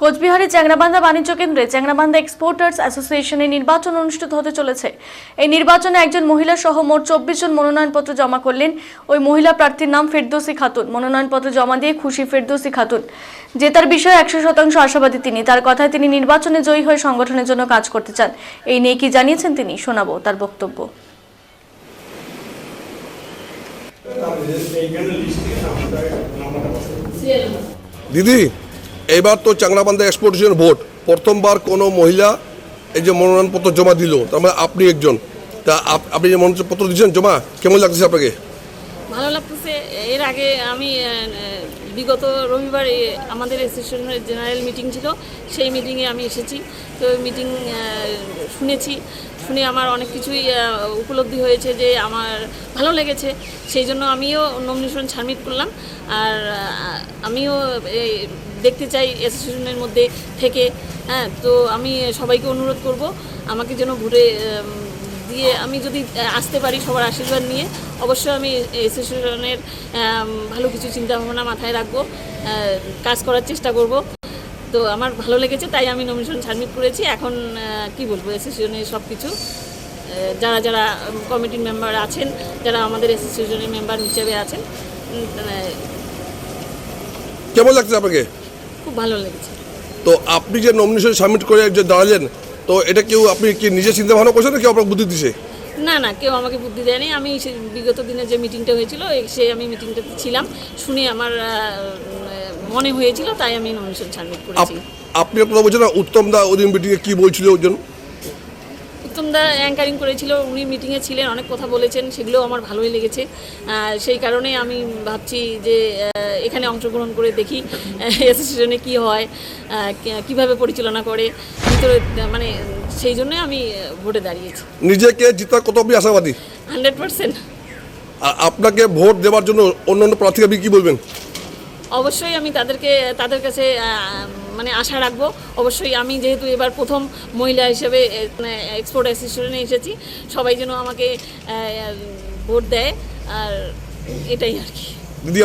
কোচবিহারের চ্যাংরাবান্ধা বাণিজ্য কেন্দ্রে চ্যাংরাবান্ধা এক্সপোর্টার্স অ্যাসোসিয়েশনের নির্বাচন অনুষ্ঠিত হতে চলেছে। এই নির্বাচনে একজন মহিলা সহ মোট চব্বিশ জন মনোনয়নপত্র জমা করলেন। ওই মহিলা প্রার্থীর নাম ফেরদৌসি খাতুন। মনোনয়নপত্র জমা দিয়ে খুশি ফেরদৌসি খাতুন। জেতার বিষয়ে একশো শতাংশ আশাবাদী তিনি। তার কথায় তিনি নির্বাচনে জয়ী হয়ে সংগঠনের জন্য কাজ করতে চান। এই নিয়ে কি জানিয়েছেন তিনি? শোনাবো তার বক্তব্য। দিদি এবার তো চাংরাবান্ধা এক্সপোর্টেশন ভোট। প্রথমবার কোনো মহিলা এই যে মনোনয়নপত্র জমা দিল, তার মানে আপনি একজন। তা আপ- আপনি যে মনোনয়নপত্র দিয়েছেন, জমা, কেমন লাগতেছে আপনাকে? ভালো লাগতেছে। এর আগে আমি বিগত রবিবার আমাদের অ্যাসোসিয়েশনের জেনারেল মিটিং ছিল। সেই মিটিংয়ে আমি এসেছি। তো মিটিং শুনেছি। শুনে আমার অনেক কিছুই উপলব্ধি হয়েছে যে আমার ভালো লেগেছে। সেই জন্য আমিও নমিনেশন সাবমিট করলাম। আর আমিও দেখতে চাই অ্যাসোসিয়েশনের মধ্যে থেকে। হ্যাঁ তো আমি সবাইকে অনুরোধ করব আমাকে যেন আম, দিয়ে আমি যদি আসতে পারি সবার আশীর্বাদ নিয়ে অবশ্যই আমি অ্যাসোসিয়েশনের ভালো কিছু চিন্তা ভাবনা মাথায় রাখব কাজ করার চেষ্টা করব। তো আমার ভালো লেগেছে তাই আমি নমিনেশন সাবমিট করেছি। এখন কি বলব অ্যাসোসিয়েশনের সব কিছু যারা যারা কমিটির মেম্বার আছেন যারা আমাদের অ্যাসোসিয়েশনের মেম্বার হিসেবে আছেন কেমন লাগছে আপনাকে? খুব ভালো লেগেছে। তো আপনি যে নমিনেশন সাবমিট করে যে দাঁড়ালেন তো এটা কেউ আপনি কি নিজে চিন্তা ভাবনা করছেন না কেউ আপনার বুদ্ধি দিছে? না না কেউ আমাকে বুদ্ধি দেয়নি। আমি বিগত দিনে যে মিটিংটা হয়েছিল সেই আমি মিটিংটাতে ছিলাম। শুনে আমার মনে হয়েছিল তাই আমি নমিনেশন সাবমিট করেছি। আপ- আপনি কথা বলছেন উত্তম দা ওদিন মিটিংয়ে কি বলছিল ওজন উত্তমদা অ্যাঙ্কারিং করেছিল উনি মিটিংয়ে ছিলেন অনেক কথা বলেছেন সেগুলো আমার ভালোই লেগেছে। সেই কারণে আমি ভাবছি যে এখানে অংশগ্রহণ করে দেখি অ্যাসোসিয়েশনে কি হয় কীভাবে পরিচালনা করে ভিতরে মানে সেই জন্যই আমি ভোটে দাঁড়িয়েছি। নিজেকে জিতার কত আপনি আশাবাদী? Hundred percent. আপনাকে ভোট দেওয়ার জন্য অন্যান্য প্রার্থীকে আপনি কি বলবেন? অবশ্যই আমি তাদেরকে, তাদের কাছে মানে আশা রাখব। অবশ্যই আমি যেহেতু এবার প্রথম মহিলা হিসেবে এক্সপোর্ট অ্যাসোসিয়েশনে এসেছি, সবাই যেন আমাকে ভোট দেয়, আর এটাই আর কি। দিদি